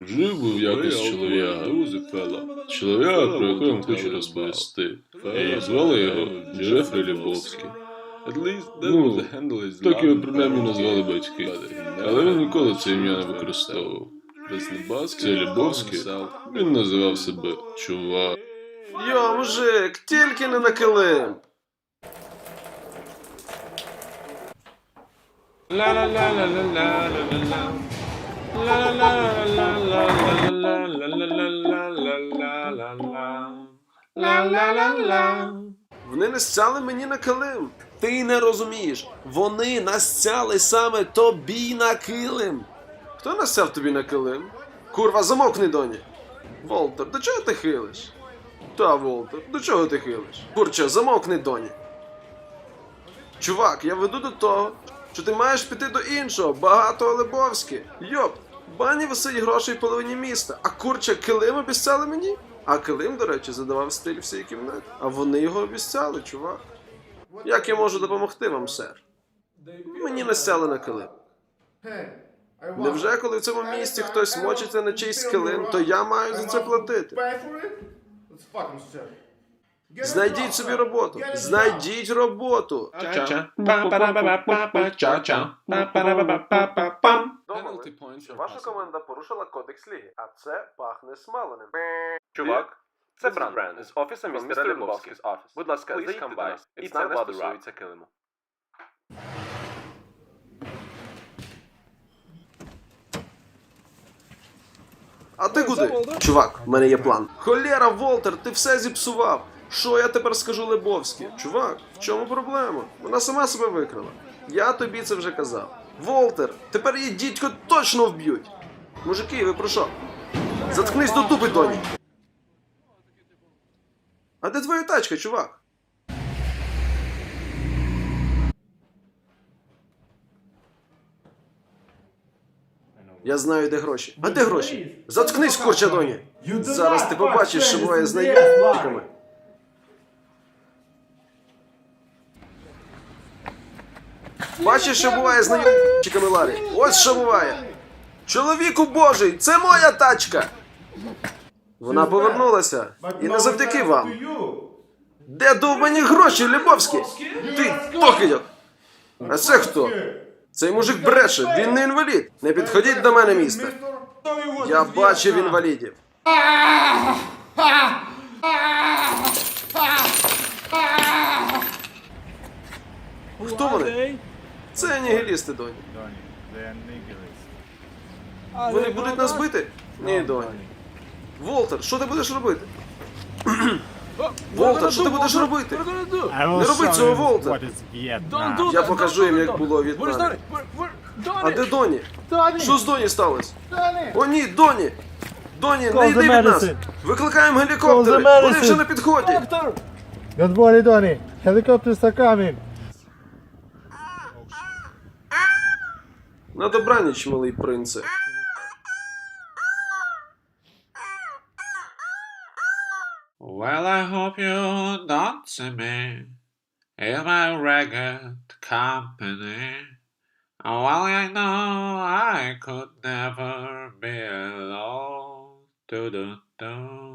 Жив був якось чолов'яга. Чолов'яга, про якого я вам хочу розповісти. І звали його Джефрі Лібовський. Ну, так його принаймні назвали батьки. Але він ніколи це ім'я не використовував. Це Лібовський, він називав себе чувак. Йо, мужик, тільки не на килим. Вони настяли мені на килим. Ти не розумієш. Вони настяли саме тобі на килим. Хто настяв тобі на килим? Курва, замовкни, доні. Волтер, до чого ти хилиш? Та, Волтер, до чого ти хилиш? Курче, замовкни, доні. Чувак, я веду до того, що ти маєш піти до іншого, багато Лебовськи. Йоп, бані висить грошей половині міста, а курче килим обіцяли мені? А килим, до речі, задавав стиль всієї кімнати. А вони його обіцяли, чувак. Як я можу допомогти вам, сер? Мені настяли на килим. Невже коли в цьому місті хтось мочиться на чийсь килим, то я маю за це платити? Знайдіть собі роботу. Знайдіть роботу. Ваша команда порушила кодекс ліги, а це пахне смаленим. Чувак, це Бранд з офісу містера Лебовський. Будь ласка, заїдьте до нас. І це не стосується килиму. А ти куди? Чувак, в мене є план. Холєра, Волтер, ти все зіпсував. Що я тепер скажу Лебовськи? Чувак, в чому проблема? Вона сама себе викрила. Я тобі це вже казав. Волтер, тепер її дідько точно вб'ють. Мужики, ви про що? Заткнись до дупи, доні. А де твоя тачка, чувак? Я знаю, де гроші. А де гроші? Заткнись, курча доні! Зараз ти побачиш, що буває з наївниками. Бачиш, що буває з наївниками, Ларі? Ось що буває. Чоловіку божий, це моя тачка! Вона повернулася. І не завдяки вам. Де довбані гроші, Лебовський? Ти покидьок! А це хто? Цей мужик бреше, він не інвалід. Не підходіть до мене, містер. Я бачив інвалідів. Хто вони? Це анігілісти, доні. Вони будуть нас бити? Ні, доні. Волтер, що ти будеш робити? Волтер, що ти будеш робити? Не роби цього, Волтер. Я покажу їм, як було від мене. А де Доні? Що з Доні сталося? О ні, Доні! Доні, не йди від нас! Викликаємо гелікоптери! Вони вже на підході! Don't worry, Donny. Helicopters are coming. На добраніч, малий принце. Well, I hope you don't see me in my ragged company. Oh, well, I know I could never be alone. Do do do.